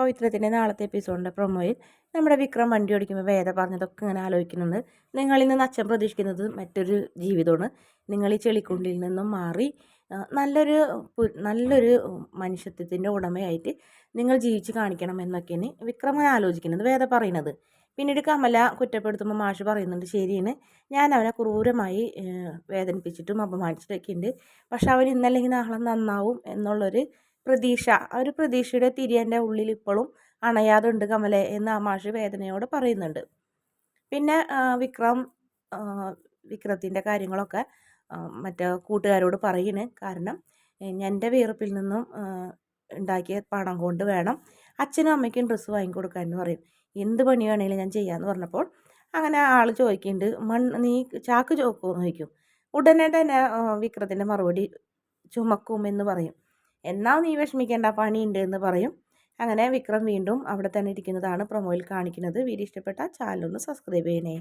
പവിത്രത്തിന്റെ നാളത്തെ എപ്പിസോഡിന്റെ പ്രൊമോയിൽ നമ്മുടെ വിക്രം വണ്ടി ഓടിക്കുമ്പോൾ വേദ പറഞ്ഞതൊക്കെ ഇങ്ങനെ ആലോചിക്കുന്നുണ്ട്. നിങ്ങളിൽ നിന്ന് അച്ഛൻ പ്രതീക്ഷിക്കുന്നത് മറ്റൊരു ജീവിതമാണ്. നിങ്ങൾ ഈ ചെളിക്കുണ്ടിൽ നിന്നും മാറി നല്ലൊരു നല്ലൊരു മനുഷ്യത്വത്തിന്റെ ഉടമയായിട്ട് നിങ്ങൾ ജീവിച്ച് കാണിക്കണം എന്നൊക്കെയാണ് വിക്രം അങ്ങനെ ആലോചിക്കുന്നത് വേദ പറയുന്നത്. പിന്നീട് കമല കുറ്റപ്പെടുത്തുമ്പോൾ മാഷ് പറയുന്നുണ്ട് ശരിയാണ്. ഞാൻ അവനെ ക്രൂരമായി വേദനിപ്പിച്ചിട്ടും അപമാനിച്ചിട്ടൊക്കെ ഉണ്ട് പക്ഷെ അവൻ ഇന്നല്ലെങ്കിൽ നാളെ നന്നാവും എന്നുള്ളൊരു പ്രതീക്ഷ. ആ ഒരു പ്രതീക്ഷയുടെ തിരി എന്റെ ഉള്ളിൽ ഇപ്പോഴും അണയാതുണ്ട് കമലെ എന്ന് ആ മാഷ് വേദനയോട് പറയുന്നുണ്ട്. പിന്നെ വിക്രം വിക്രത്തിന്റെ കാര്യങ്ങളൊക്കെ മറ്റേ കൂട്ടുകാരോട് പറയണ്. കാരണം എന്റെ വീർപ്പിൽ നിന്നും ഉണ്ടാക്കിയ പണം കൊണ്ട് വേണം അച്ഛനും അമ്മയ്ക്കും ഡ്രസ്സ് വാങ്ങിക്കൊടുക്കാൻ എന്ന് പറയും. എന്ത് പണി വേണമെങ്കിലും ഞാൻ ചെയ്യാമെന്ന് പറഞ്ഞപ്പോൾ അങ്ങനെ ആൾ ചോദിക്കുന്നുണ്ട് മണ്ണ് നീ ചാക്ക് ചോക്കുമെന്ന് ചോദിക്കും. ഉടനെ തന്നെ വിക്രത്തിന്റെ മറുപടി ചുമക്കും എന്ന് പറയും. എന്നാൽ നീ വിഷമിക്കേണ്ട പണിയുണ്ട് എന്ന് പറയും. അങ്ങനെ വിക്രം വീണ്ടും അവിടെ തന്നെ ഇരിക്കുന്നതാണ് പ്രൊമോയിൽ കാണിക്കുന്നത്. വീഡിയോ ഇഷ്ടപ്പെട്ടാൽ ചാനലൊന്ന് സബ്സ്ക്രൈബ് ചെയ്യണേ.